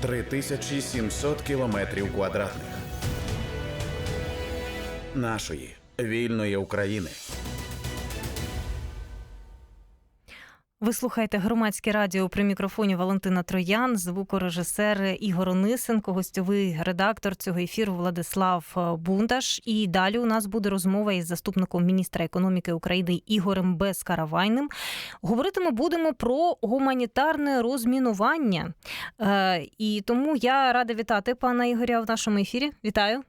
3700 кілометрів квадратних нашої вільної України. Ви слухаєте громадське радіо при мікрофоні Валентина Троян, звукорежисер Ігор Онисенко, гостьовий редактор цього ефіру Владислав е, Бундаш. І далі у нас буде розмова із заступником міністра економіки України Ігорем Безкаравайним. Говорити ми будемо про гуманітарне розмінування. Е, І тому я рада вітати пана Ігоря в нашому ефірі. Вітаю.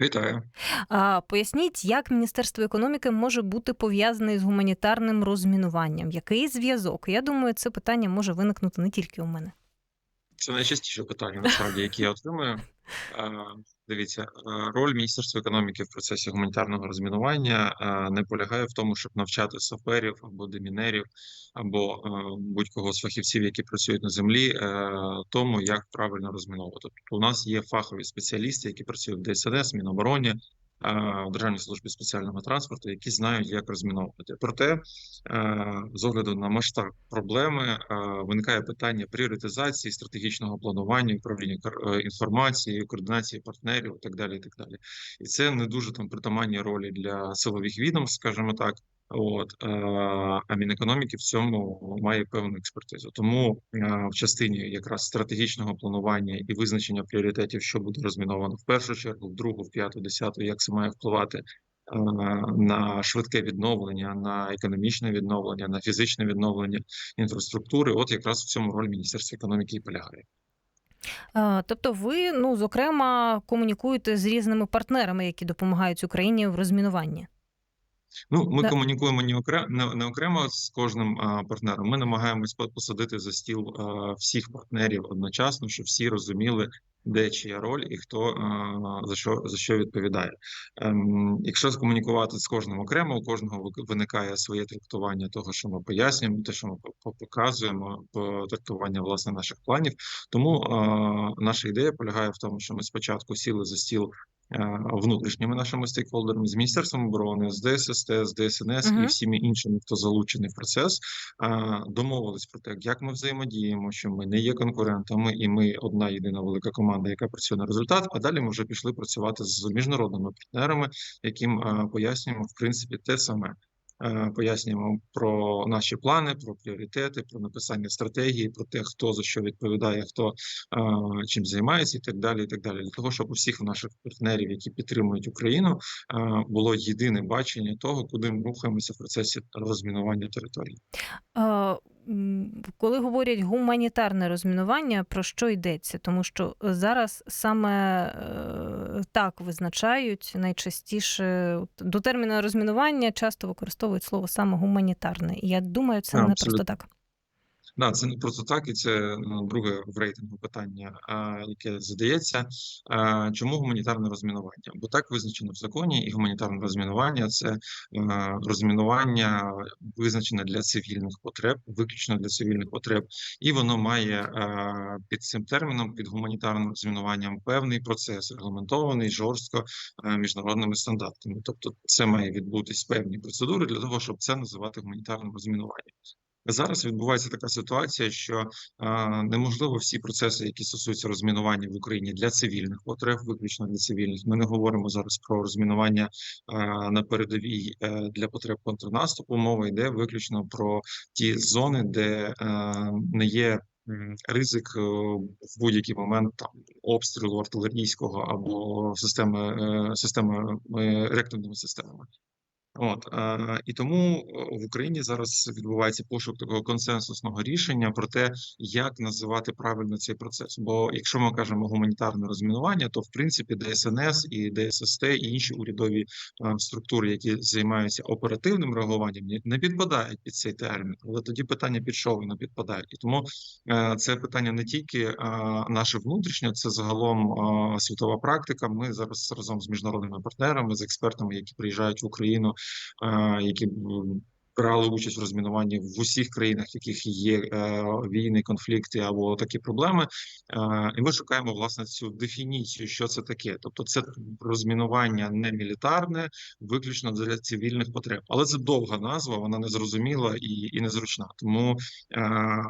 Вітаю. А, Поясніть, як Міністерство економіки може бути пов'язане з гуманітарним розмінуванням? Який зв'язок? Я думаю, це питання може виникнути не тільки у мене. Це найчастіше питання, насправді, які я отримую. Дивіться, е, роль Міністерства економіки в процесі гуманітарного розмінування е, не полягає в тому, щоб навчати саперів або демінерів, або е, будь-кого з фахівців, які працюють на землі, тому як правильно розміновувати. Тобто у нас є фахові спеціалісти, які працюють в ДСНС, Мінобороні, в Державній службі спеціального транспорту, які знають, як розміновувати. Проте, е, з огляду на масштаб проблеми, е, виникає питання пріоритизації, стратегічного планування, управління е, інформацією, координації партнерів і так далі. І так далі. І це не дуже там притаманні ролі для силових відомств, скажімо так. От а Мінекономіки в цьому має певну експертизу. Тому в частині якраз стратегічного планування і визначення пріоритетів, що буде розміновано в першу чергу, в другу, в п'яту, десяту, як це має впливати на швидке відновлення, на економічне відновлення, на фізичне відновлення інфраструктури. От якраз в цьому роль Міністерства економіки і полягає. Тобто, ви, ну зокрема, комунікуєте з різними партнерами, які допомагають Україні в розмінуванні. Ну, ми Да. комунікуємо не окремо, не, не окремо з кожним а, партнером. Ми намагаємось по- посадити за стіл а, всіх партнерів одночасно, щоб всі розуміли, де чия роль і хто а, за що за що відповідає. Ем, якщо скомунікувати з кожним окремо, у кожного виникає своє трактування того, що ми пояснюємо, те, що ми по- по- показуємо, трактування власне наших планів. Тому а, наша ідея полягає в тому, що ми спочатку сіли за стіл внутрішніми нашими стейкхолдерами з міністерством оборони, з ДССТ, з ДСНС угу. і всіми іншими, хто залучений в процес, е, домовились про те, як ми взаємодіємо, що ми не є конкурентами, і ми одна єдина велика команда, яка працює на результат. А далі ми вже пішли працювати з міжнародними партнерами, яким е, пояснюємо в принципі те саме. Е, Пояснюємо про наші плани, про пріоритети, про написання стратегії, про те, хто за що відповідає, хто е, чим займається, і так далі. І так далі, для того, щоб у всіх наших партнерів, які підтримують Україну, е, було єдине бачення того, куди ми рухаємося в процесі розмінування території. Коли говорять гуманітарне розмінування, про що йдеться? Тому що зараз саме е, так визначають найчастіше до терміну розмінування часто використовують слово саме гуманітарне. І я думаю, це не Абсолютно. просто так. Да, це не просто так, і це ну, друге в рейтингу питання, а, яке задається. А, чому гуманітарне розмінування? Бо так визначено в законі, і гуманітарне розмінування це а, розмінування визначене для цивільних потреб, виключно для цивільних потреб, і воно має а, під цим терміном, під гуманітарним розмінуванням, певний процес, регламентований жорстко а, міжнародними стандартами. Тобто, це має відбутись певні процедури для того, щоб це називати гуманітарним розмінуванням. Зараз відбувається така ситуація, що е, неможливо всі процеси, які стосуються розмінування в Україні для цивільних потреб, виключно для цивільних. Ми не говоримо зараз про розмінування е, на передовій е, для потреб контрнаступу. Мова йде виключно про ті зони, де е, не є ризик е, в будь-який момент там обстрілу артилерійського або системи е, системи е, реактивними системами. От е, і тому е, в Україні зараз відбувається пошук такого консенсусного рішення про те, як називати правильно цей процес. Бо якщо ми кажемо гуманітарне розмінування, то в принципі ДСНС і ДССТ і інші урядові е, структури, які займаються оперативним реагуванням, не- підпадають під цей термін. Але тоді питання під що воно підпадає. І тому е, це питання не тільки е, наше внутрішнє, це загалом е, світова практика. Ми зараз разом з міжнародними партнерами, з експертами, які приїжджають в Україну, які брали участь в розмінуванні в усіх країнах, в яких є е, війни, конфлікти або такі проблеми. Е, і ми шукаємо власне цю дефініцію, що це таке. Тобто, це розмінування не мілітарне, виключно для цивільних потреб. Але це довга назва, вона не зрозуміла і, і незручна. Тому е,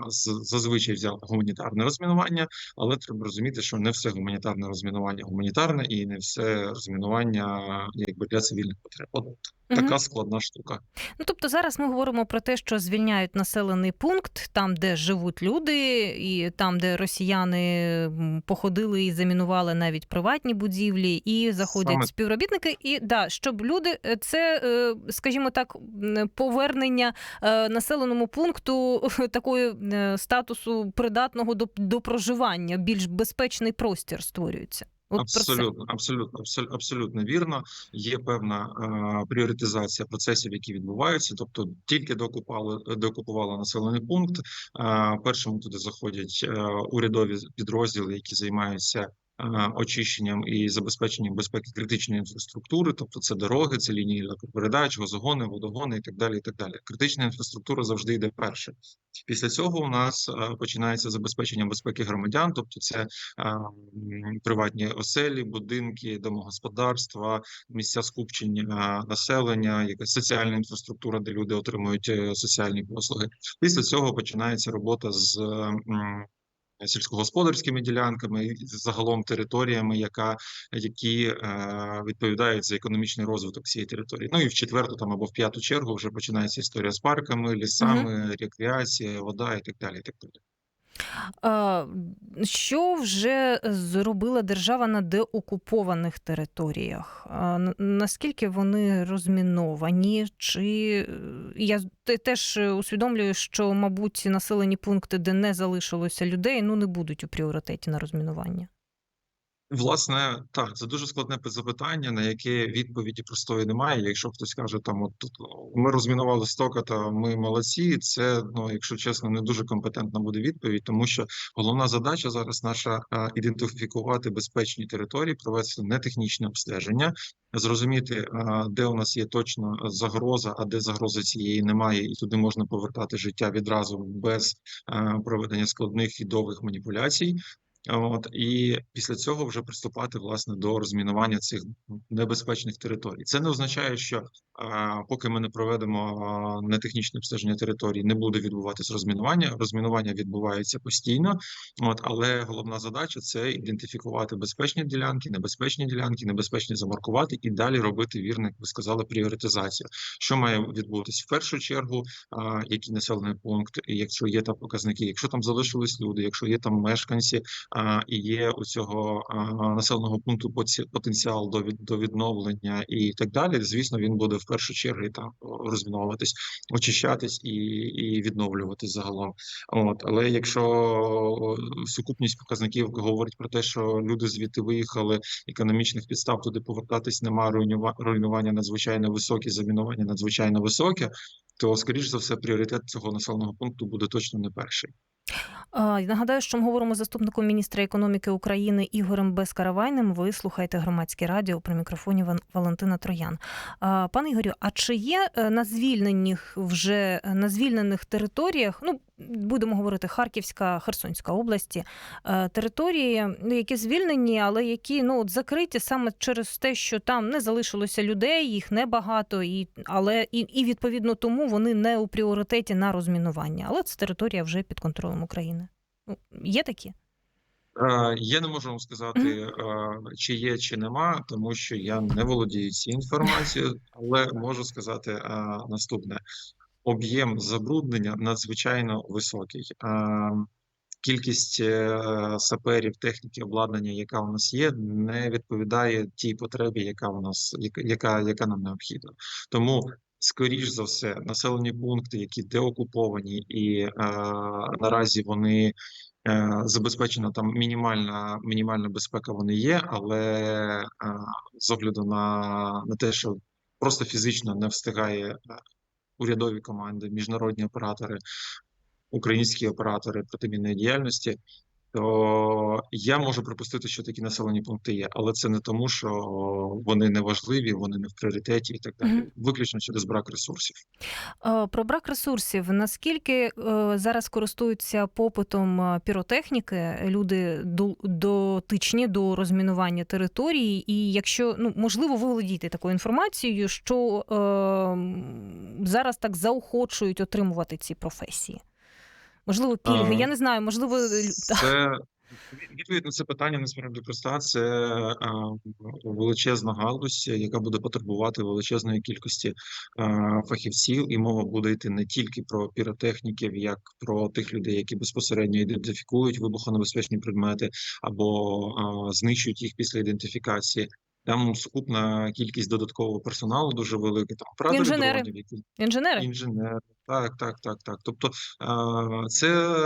зазвичай взяв гуманітарне розмінування, але треба розуміти, що не все гуманітарне розмінування гуманітарне і не все розмінування якби для цивільних потреб. От Така складна штука. Ну тобто зараз ми говоримо про те, що звільняють населений пункт там, де живуть люди, і там, де росіяни походили і замінували навіть приватні будівлі, і заходять Саме- співробітники. І да, щоб люди, е, це, е, скажімо так, повернення е, населеному пункту такої статусу придатного до, до проживання, більш безпечний простір створюється. Абсолютно, абсолютно, абсолютно, абсолютно вірно. Є певна е, пріоритизація процесів, які відбуваються. Тобто, тільки докупали докупували населений пункт. Е, першому туди заходять е, урядові підрозділи, які займаються. Е, Очищенням і забезпеченням безпеки критичної інфраструктури, тобто це дороги, це лінії електропередач, газогони, водогони і так далі. І так далі. Критична інфраструктура завжди йде перше. Після цього у нас е, починається забезпечення безпеки громадян, тобто це е, приватні оселі, будинки, домогосподарства, місця скупчення населення, якась соціальна інфраструктура, де люди отримують соціальні послуги. Після цього починається робота з сільськогосподарськими ділянками і загалом територіями, яка які е, відповідають за економічний розвиток цієї території. Ну і в четверту там або в п'яту чергу вже починається історія з парками, лісами, рекреація, вода і так далі. І так далі. Що вже зробила держава на деокупованих територіях? Наскільки вони розміновані? Чи я теж усвідомлюю, що, мабуть, населені пункти, де не залишилося людей, ну не будуть у пріоритеті на розмінування? Власне, так, це дуже складне запитання, на яке відповіді простої немає. Якщо хтось каже, там от тут ми розмінували стока, та ми молодці. Це ну, якщо чесно, не дуже компетентна буде відповідь, тому що головна задача зараз наша ідентифікувати безпечні території, провести нетехнічне обстеження, зрозуміти, де у нас є точно загроза, а де загрози цієї немає, і туди можна повертати життя відразу без проведення складних і довгих маніпуляцій. От і після цього вже приступати власне до розмінування цих небезпечних територій. Це не означає, що а, поки ми не проведемо а, нетехнічне обстеження територій, не буде відбуватись розмінування. Розмінування відбувається постійно, от але головна задача це ідентифікувати безпечні ділянки, небезпечні ділянки, небезпечні замаркувати і далі робити вірно, як ви сказали, пріоритизацію. Що має відбутись в першу чергу? А, який населений пункт, якщо є там показники, якщо там залишились люди, якщо є там мешканці і є у цього населеного пункту потенціал до від до відновлення і так далі. Звісно, він буде в першу чергу там розміновуватись, очищатись і, і відновлюватись загалом. От але якщо сукупність показників говорить про те, що люди звідти виїхали, економічних підстав туди повертатись нема, руйнува- руйнування надзвичайно високі, замінування надзвичайно високе, то скоріш за все пріоритет цього населеного пункту буде точно не перший. Нагадаю, що ми говоримо з заступником міністра економіки України Ігорем Безкаравайним. Ви слухаєте громадське радіо при мікрофоні Валентина Троян. Пане Ігорю, а чи є е, на звільнених вже на звільнених територіях, ну будемо говорити Харківська, Херсонська області, е, території, ну, які звільнені, але які ну от закриті саме через те, що там не залишилося людей, їх небагато, і але і, і відповідно тому вони не у пріоритеті на розмінування. Але це територія вже під контролем України. Ну, Є такі? Е, Я не можу вам сказати, е, чи є, чи нема, тому що я не володію цією інформацією, але можу сказати наступне: об'єм забруднення надзвичайно високий. Кількість е, саперів, техніки, обладнання, яка у нас є, не відповідає тій потребі, яка у нас яка, яка нам необхідна. Тому, скоріш за все, населені пункти, які деокуповані, і е, наразі вони е, забезпечена там мінімальна мінімальна безпека. Вони є, але е, з огляду на, на те, що просто фізично не встигає е, урядові команди, міжнародні оператори, українські оператори протимінної діяльності. То я можу припустити, що такі населені пункти є, але це не тому, що вони не важливі, вони не в пріоритеті і так далі. Мгм. Виключно через брак ресурсів. Е, Про брак ресурсів. Наскільки е, зараз користуються попитом е, піротехніки люди дотичні до розмінування території? І якщо ну можливо, ви володієте такою інформацією, що е, зараз так заохочують отримувати ці професії? Можливо, пільги. А, Я не знаю, можливо, Це відповідь на це питання насправді проста. Це а, величезна галузь, яка буде потребувати величезної кількості а, фахівців, і мова буде йти не тільки про піротехніків, як про тих людей, які безпосередньо ідентифікують вибухонебезпечні предмети або а, знищують їх після ідентифікації. Там сукупна кількість додаткового персоналу дуже велика. Там оператори Інженери. дронів, які інженери. Інженер, так, так, так, так. Тобто це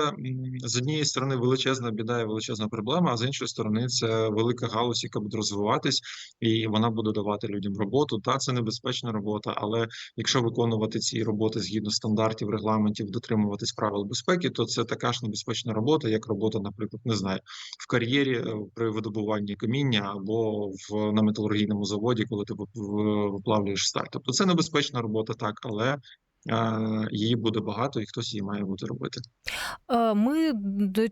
з однієї сторони величезна біда і величезна проблема, а з іншої сторони, це велика галузь, яка буде розвиватись, і вона буде давати людям роботу. Та це небезпечна робота, але якщо виконувати ці роботи згідно стандартів, регламентів, дотримуватись правил безпеки, то це така ж небезпечна робота, як робота, наприклад, не знаю, в кар'єрі е, при видобуванні каміння або в на металургійному заводі, коли ти виплавлюєш сталь. Тобто це небезпечна робота, так, але її буде багато, і хтось її має бути робити. Е, Ми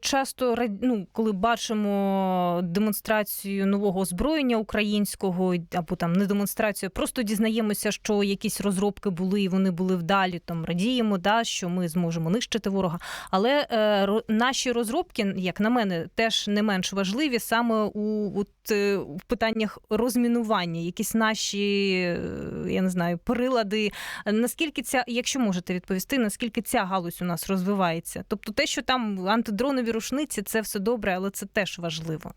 часто ну, коли бачимо демонстрацію нового озброєння українського або там не демонстрацію, просто дізнаємося, що якісь розробки були і вони були вдалі. Там радіємо, да, що ми зможемо нищити ворога. Але е, наші розробки, як на мене, теж не менш важливі саме у от, е, в питаннях розмінування, якісь наші, е, я не знаю, прилади. Наскільки ця, якщо можете відповісти, наскільки ця галузь у нас розвивається? Тобто те, що там антидронові рушниці, це все добре, але це теж важливо.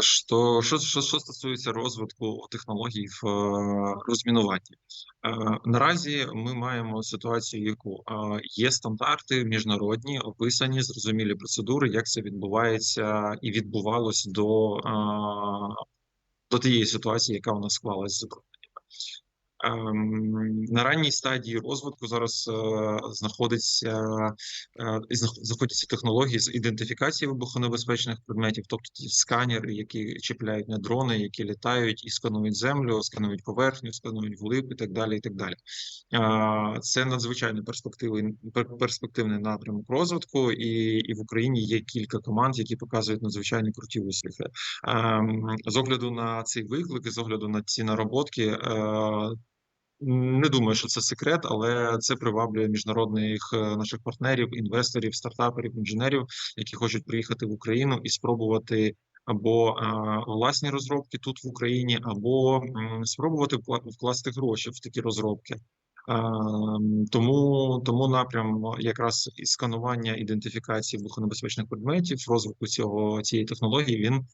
Що, що, що, що стосується розвитку технологій в е, розмінуванні, е, наразі ми маємо ситуацію, яку е, є стандарти міжнародні, описані зрозумілі процедури, як це відбувається і відбувалось до, е, до тієї ситуації, яка у нас склалась з забрудненнями. Ем, На ранній стадії розвитку зараз е, знаходиться е, знаходяться технології з ідентифікації вибухонебезпечних предметів, тобто ті сканери, які чіпляють на дрони, які літають і сканують землю, сканують поверхню, сканують глиб і так далі. І так далі. Е, Це надзвичайно перспективний пер- перспективний напрямок розвитку, і, і в Україні є кілька команд, які показують надзвичайно круті успіхи. Ем, З огляду на цей виклик, з огляду на ці нароботки. Не думаю, що це секрет, але це приваблює міжнародних е, наших партнерів, інвесторів, стартаперів, інженерів, які хочуть приїхати в Україну і спробувати або е, власні розробки тут в Україні, або спробувати вкласти гроші в такі розробки. Е, Тому, тому напрям якраз і сканування ідентифікації вибухонебезпечних предметів, розвитку цього цієї технології, він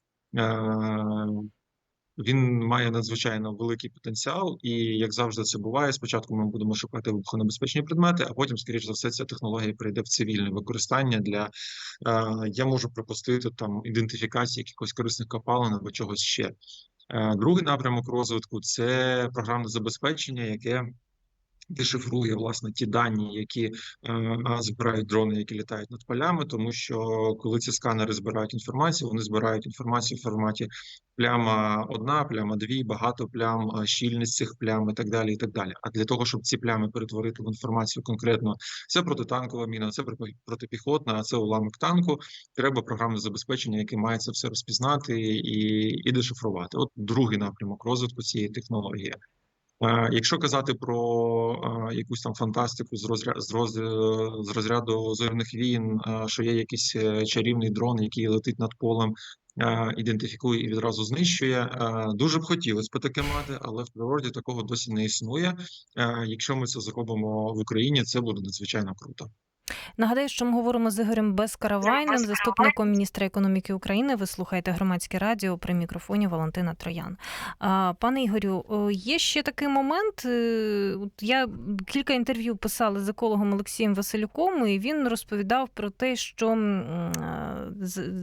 він має надзвичайно великий потенціал, і як завжди це буває. Спочатку ми будемо шукати вибухонебезпечні предмети, а потім, скоріш за все, ця технологія прийде в цивільне використання для е, я можу припустити там ідентифікації якихось корисних копалин або чогось ще. Е, Другий напрямок розвитку це програмне забезпечення, яке дешифрує власне ті дані, які е, збирають дрони, які літають над полями, тому що коли ці сканери збирають інформацію, вони збирають інформацію в форматі пляма одна, пляма дві, багато плям, щільність цих плям і так далі. І так далі. А для того, щоб ці плями перетворити в інформацію конкретно, це протитанкова міна, це проти- протипіхотна, це уламок танку. Треба програмне забезпечення, яке має це все розпізнати і, і дешифрувати. От другий напрямок розвитку цієї технології. Е, Якщо казати про е, якусь там фантастику з розряду з, роз, з розряду зоряних війн, е, що є якийсь чарівний дрон, який летить над полем, ідентифікує і відразу знищує. Дуже б хотілося б таке мати, але в природі такого досі не існує. Якщо ми це зробимо в Україні, це буде надзвичайно круто. Нагадаю, що ми говоримо з Ігорем Безкаравайним, заступником міністра економіки України. Ви слухаєте громадське радіо при мікрофоні Валентина Троян. Пане Ігорю, є ще такий момент. е, Я кілька інтерв'ю писала з екологом Олексієм Василюком, і він розповідав про те, що е,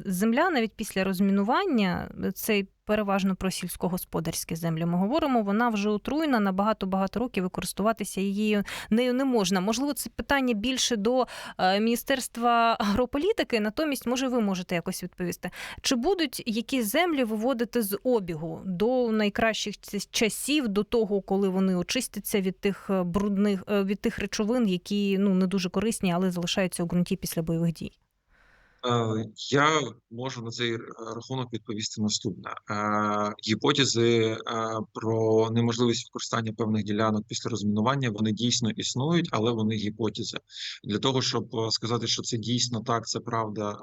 земля навіть після розмінування цей переважно про сільськогосподарські землі. Ми говоримо, вона вже отруєна на багато багато років і користуватися її нею не можна. Можливо, це питання більше до е, міністерства агрополітики. Натомість, може, ви можете якось відповісти. Чи будуть якісь землі виводити з обігу до найкращих часів, до того, коли вони очистяться від тих е, брудних е, від тих речовин, які ну не дуже корисні, але залишаються у ґрунті після бойових дій? Е, Я можу на цей рахунок відповісти наступне. Е, Гіпотези е, про неможливість використання певних ділянок після розмінування вони дійсно існують, але вони гіпотези. Для того, щоб сказати, що це дійсно так, це правда,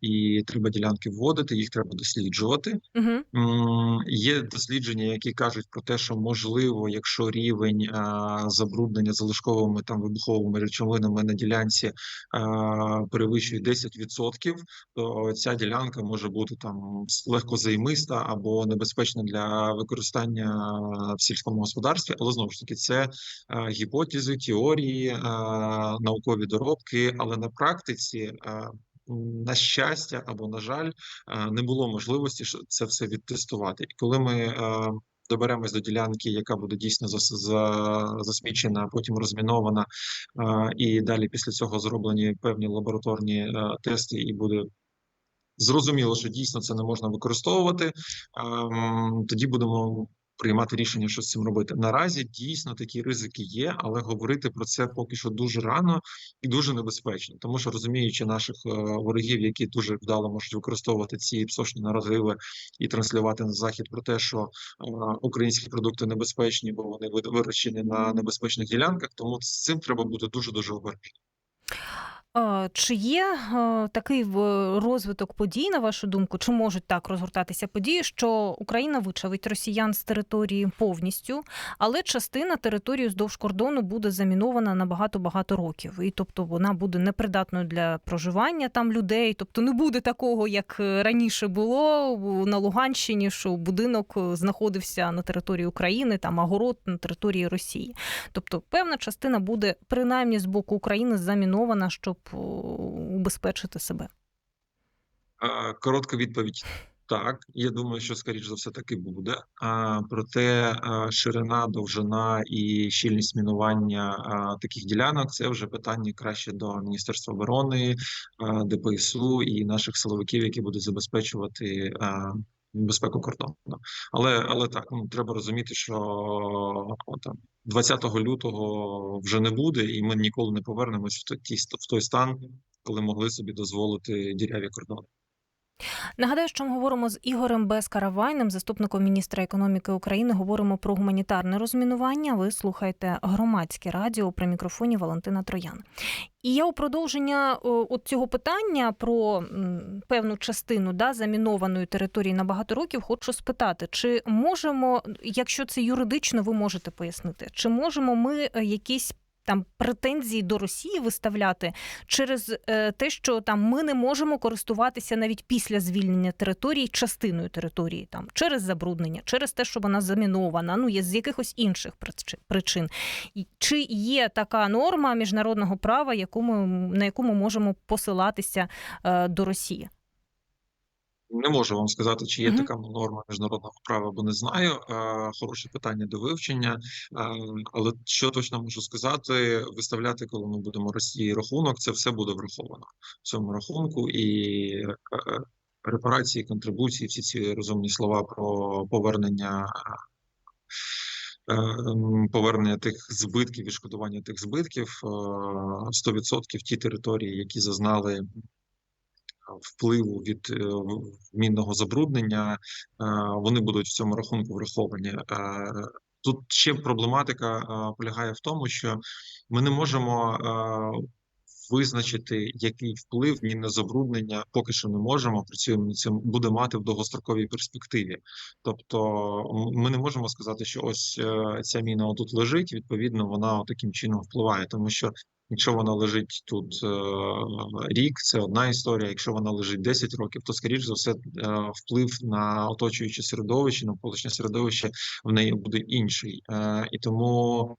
і треба ділянки вводити, їх треба досліджувати. Угу. Є дослідження, які кажуть про те, що можливо, якщо рівень забруднення залишковими там вибуховими речовинами на ділянці перевищує 10%, то ця ділянка може бути там с- легкозаймиста або небезпечна для використання в сільському господарстві. Але знову ж таки, це а, гіпотези, теорії, наукові доробки. Але на практиці, на щастя або на жаль, е, не було можливості це все відтестувати. І коли ми е, доберемось до ділянки, яка буде дійсно зас- за- засмічена, потім розмінована, і далі після цього зроблені певні лабораторні е, тести, і буде зрозуміло, що дійсно це не можна використовувати, тоді будемо. Приймати рішення, що з цим робити. Наразі дійсно такі ризики є, але говорити про це поки що дуже рано і дуже небезпечно, тому що розуміючи наших е, ворогів, які дуже вдало можуть використовувати ці псошні наративи і транслювати на захід про те, що е, українські продукти небезпечні, бо вони вирощені на небезпечних ділянках. Тому з цим треба бути дуже дуже обережним. Чи є е, такий в- розвиток подій, на вашу думку, чи можуть так розгортатися події, що Україна вичавить росіян з території повністю, але частина території вздовж кордону буде замінована на багато-багато років, і тобто вона буде непридатною для проживання там людей. Тобто не буде такого, як е, раніше було на Луганщині, що будинок е, знаходився на території України, там а город на території Росії. Тобто певна частина буде принаймні з боку України замінована, щоб убезпечити себе. Е, Коротка відповідь. Так, я думаю, що скоріш за все таки буде. Проте а, ширина, довжина і щільність мінування таких ділянок це вже питання краще до Міністерства оборони, ДПСУ і наших силовиків, які будуть забезпечувати безпеку кордону. Але але так, ну треба розуміти, що о, там 20 лютого вже не буде, і ми ніколи не повернемось в той, в той стан, коли могли собі дозволити діряві кордони. Нагадаю, що ми говоримо з Ігорем Безкаравайним, заступником міністра економіки України. Говоримо про гуманітарне розмінування. Ви слухаєте громадське радіо при мікрофоні Валентина Троян. І я у продовження от цього питання про певну частину да, замінованої території на багато років хочу спитати, чи можемо, якщо це юридично, ви можете пояснити, чи можемо ми е, якісь там претензії до Росії виставляти через е, те, що там ми не можемо користуватися навіть після звільнення території частиною території, там через забруднення, через те, що вона замінована, ну є з якихось інших причи- причин. Чи є така норма міжнародного права, яку ми, на яку ми можемо посилатися е, до Росії? Не можу вам сказати, чи є Мгм. така норма міжнародного права, бо не знаю. Е, Хороше питання до вивчення. Е, Але що точно можу сказати, виставляти, коли ми будемо Росії рахунок, це все буде враховано в цьому рахунку, і е, репарації, контрибуції, всі ці розумні слова про повернення. е, Повернення тих збитків, відшкодування тих збитків е, 100% ті території, які зазнали впливу від е, мінного забруднення, е, вони будуть в цьому рахунку враховані. Е, Тут ще проблематика полягає в тому, що ми не можемо визначити, який вплив мінне забруднення поки що не можемо. Працюємо над цим буде мати в довгостроковій перспективі. Тобто, ми не можемо сказати, що ось ця міна отут лежить. Відповідно, вона таким чином впливає, тому що Якщо вона лежить тут е, рік, це одна історія. Якщо вона лежить 10 років, то скоріш за все е, вплив на оточуюче середовище, на навколишнє середовище в неї буде інший. Е, і тому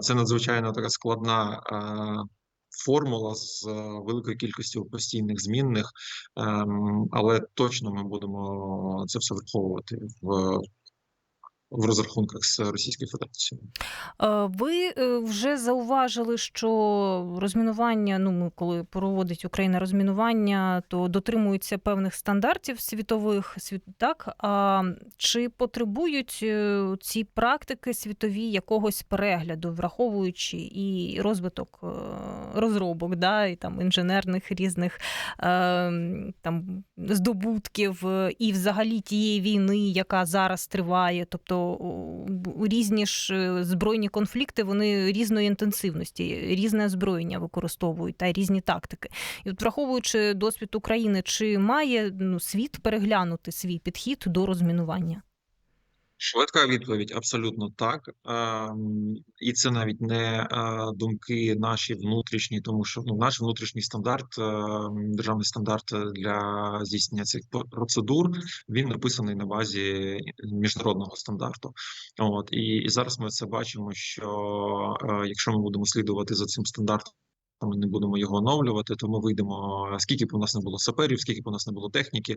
це надзвичайно така складна формула з великою кількістю постійних змінних, ем, але точно ми будемо це все враховувати в, в розрахунках з Російською Федерацією. Е, Ви е, вже зауважили, що розмінування, ну коли проводить Україна розмінування, то дотримуються певних стандартів світових світ, так? А чи потребують е, ці практики світові якогось перегляду, враховуючи і розвиток розробок, да, і там інженерних різних там здобутків, і взагалі тієї війни, яка зараз триває, тобто різні ж е, збройні конфлікти, вони різної інтенсивності, різне озброєння використовують та різні тактики. І от враховуючи досвід України, чи має ну, світ переглянути свій підхід до розмінування? Швидка відповідь абсолютно так. Ем, І це навіть не е, думки наші внутрішні, тому що ну, наш внутрішній стандарт, ем, державний стандарт для здійснення цих процедур, він написаний на базі міжнародного стандарту. От і, і зараз ми це бачимо, що е, якщо ми будемо слідувати за цим стандартом. Ми не будемо його оновлювати, то ми вийдемо, скільки б у нас не було саперів, скільки б у нас не було техніки е,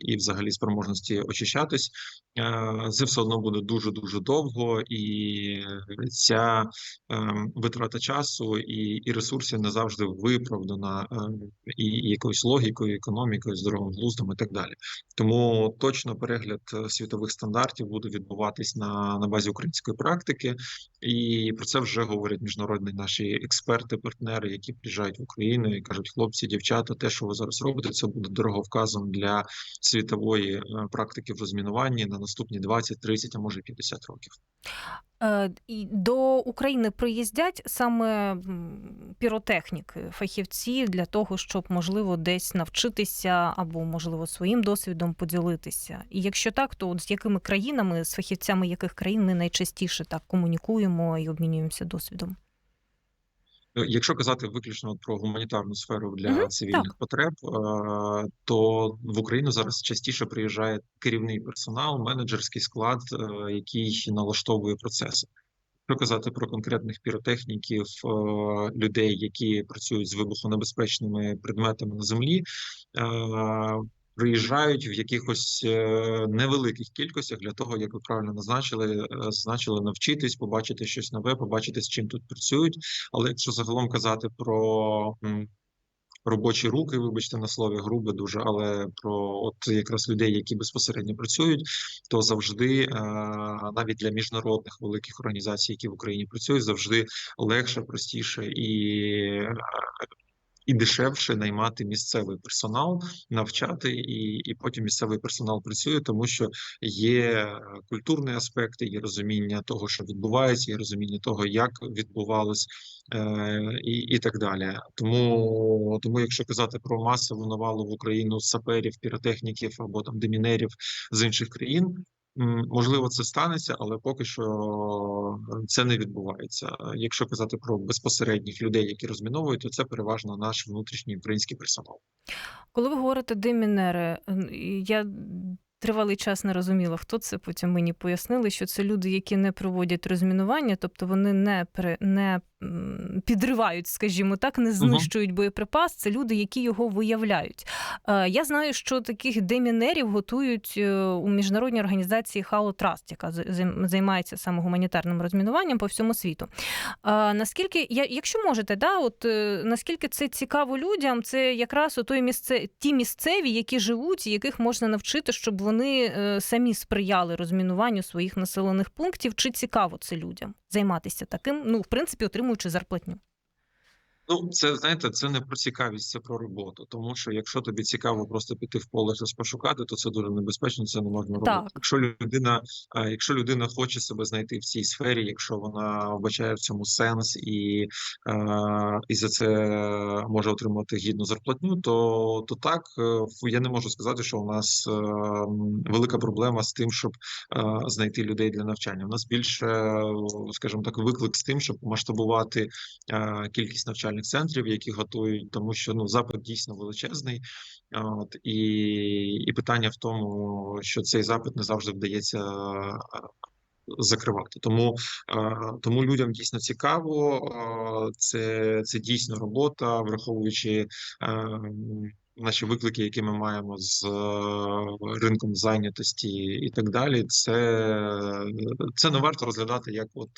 і взагалі спроможності очищатись. Е, Це все одно буде дуже дуже довго, і ця ем, витрата часу і, і ресурсів не завжди виправдана е, і, і якоюсь логікою, економікою, здоровим глуздом і так далі. Тому точно перегляд е, світових стандартів буде відбуватись на, на базі української практики, і про це вже говорять міжнародні наші експерти, партнери, які приїжджають в Україну і кажуть: хлопці, дівчата, те, що ви зараз робите, це буде дороговказом для світової е, практики в розмінуванні на наступні 20, 30, а може й 50 років. Е, До України приїздять саме піротехніки, фахівці для того, щоб можливо десь навчитися або можливо своїм досвідом поділитися. І якщо так, то от з якими країнами, з фахівцями яких країн ми найчастіше так комунікуємо і обмінюємося досвідом? Якщо казати виключно про гуманітарну сферу для Мгм, цивільних потреб, е, то в Україну зараз частіше приїжджає керівний персонал, менеджерський склад, е, який налаштовує процеси. Якщо казати про конкретних піротехніків, е, людей, які працюють з вибухонебезпечними предметами на землі, приїжджають в якихось е, невеликих кількостях для того, як ви правильно назначили, е, зазначили навчитись, побачити щось нове, побачити з чим тут працюють. Але якщо загалом казати про робочі руки, вибачте на слові, грубе дуже, але про от якраз людей, які безпосередньо працюють, то завжди е, навіть для міжнародних великих організацій, які в Україні працюють, завжди легше, простіше і. І дешевше наймати місцевий персонал, навчати, і, і потім місцевий персонал працює, тому що є е, культурні аспекти, є розуміння того, що відбувається, є розуміння того, як відбувалось, е, і, і так далі. Тому, тому, якщо казати про масову навалу в Україну саперів, піротехніків або там демінерів з інших країн. Можливо, це станеться, але поки що це не відбувається. Якщо казати про безпосередніх людей, які розміновують, то це переважно наш внутрішній український персонал. Коли ви говорите демінери, я тривалий час не розуміла, хто це. Потім мені пояснили, що це люди, які не проводять розмінування, тобто вони не при не підривають, скажімо так, не знищують боєприпас. Це люди, які його виявляють. Е, Я знаю, що таких демінерів готують е, у міжнародній організації Хало Траст, яка займається саме гуманітарним розмінуванням по всьому світу. Наскільки я, якщо можете, да, от е, наскільки це цікаво людям, це якраз той місце, ті місцеві, які живуть, яких можна навчити, щоб вони е, самі сприяли розмінуванню своїх населених пунктів. Чи цікаво це людям займатися таким? Ну, в принципі, отримуючи зарплатню. Ну, це знаєте, це не про цікавість, це про роботу. Тому що якщо тобі цікаво просто піти в поле щось пошукати, то це дуже небезпечно, це не можна робити. Так. Якщо людина, е, якщо людина хоче себе знайти в цій сфері, якщо вона вбачає в цьому сенс і, е, і за це може отримати гідну зарплатню, то, то так е, я не можу сказати, що у нас велика проблема з тим, щоб знайти людей для навчання. У нас більше, скажімо так, виклик з тим, щоб масштабувати кількість навчальних центрів, які готують, тому що ну запит дійсно величезний. От і, і питання в тому, що цей запит не завжди вдається закривати. Тому, тому людям дійсно цікаво. Це, це дійсно робота, враховуючи наші виклики, які ми маємо з ринком зайнятості і так далі. Це, це не варто розглядати як от.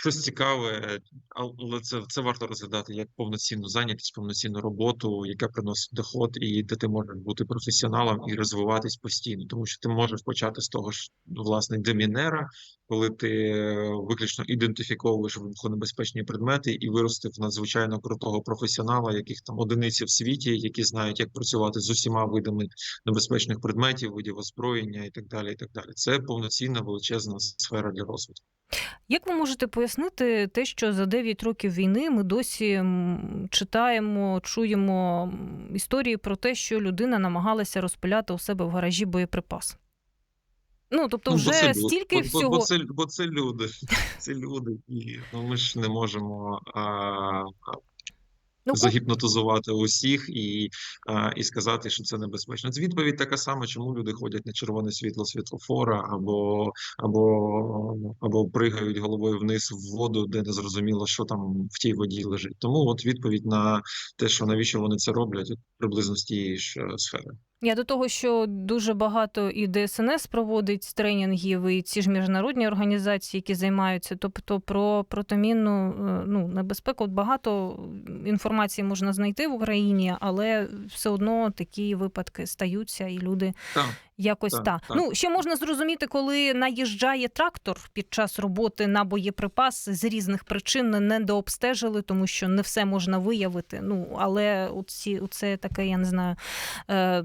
Щось цікаве, але це, це варто розглядати як повноцінну зайнятість, повноцінну роботу, яка приносить доход, і де ти можеш бути професіоналом і розвиватись постійно, тому що ти можеш почати з того ж власне демінера, коли ти е, виключно ідентифіковуєш вибухонебезпечні предмети і вирости в надзвичайно крутого професіонала, яких там одиниці в світі, які знають, як працювати з усіма видами небезпечних предметів, видів озброєння і так далі. І так далі. Це повноцінна величезна сфера для розвитку. Як ви можете пояснити те, що за 9 років війни ми досі читаємо, чуємо історії про те, що людина намагалася розпиляти у себе в гаражі боєприпас? Ну, тобто, Ну, бо це стільки бо, всього. Бо, бо, це, бо це люди. Це люди. І ну, ми ж не можемо а, Ну, загіпнотизувати усіх і, і сказати, що це небезпечно. Це відповідь така сама, чому люди ходять на червоне світло світлофора, або, або, або пригають головою вниз в воду, де не зрозуміло, що там в тій воді лежить. Тому от відповідь на те, що навіщо вони це роблять, приблизно з тієї ж е, сфери. Я до того, що дуже багато і ДСНС проводить тренінгів, і ці ж міжнародні організації, які займаються, тобто про протимінну е, ну, небезпеку. От багато інформації можна знайти в Україні, але все одно такі випадки стаються, і люди Так. Якось Так, та. так. Ну ще можна зрозуміти, коли наїжджає трактор під час роботи на боєприпас з різних причин не недообстежили, тому що не все можна виявити. Ну але оці, це таке, я не знаю. Е,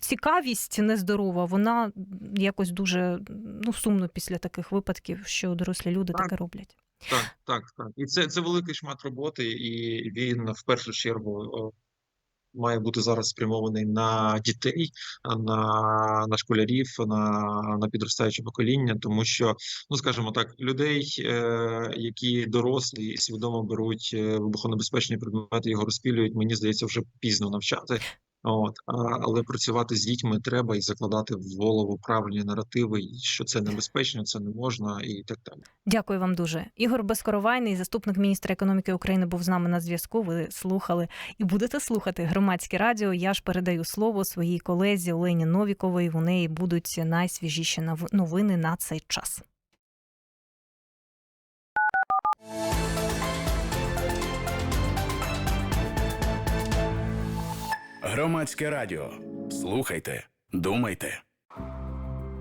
цікавість нездорова, вона якось дуже ну, сумно після таких випадків, що дорослі люди Так. таке роблять. Так, так, так. І це, це великий шмат роботи, і він в першу чергу має бути зараз спрямований на дітей, на, на школярів, на, на підростаюче покоління, тому що, ну скажімо так, людей, е, які дорослі і свідомо беруть е, вибухонебезпечні предмети, його розпілюють, мені здається, вже пізно навчати. От, але працювати з дітьми треба і закладати в голову правильні наративи, що це небезпечно, це не можна, і так далі. Дякую вам дуже. Ігор Безкоровайний, заступник міністра економіки України, був з нами на зв'язку. Ви слухали і будете слухати громадське радіо. Я ж передаю слово своїй колезі Олені Новікової. У неї будуть найсвіжіші нов- новини на цей час. Громадське радіо. Слухайте, думайте.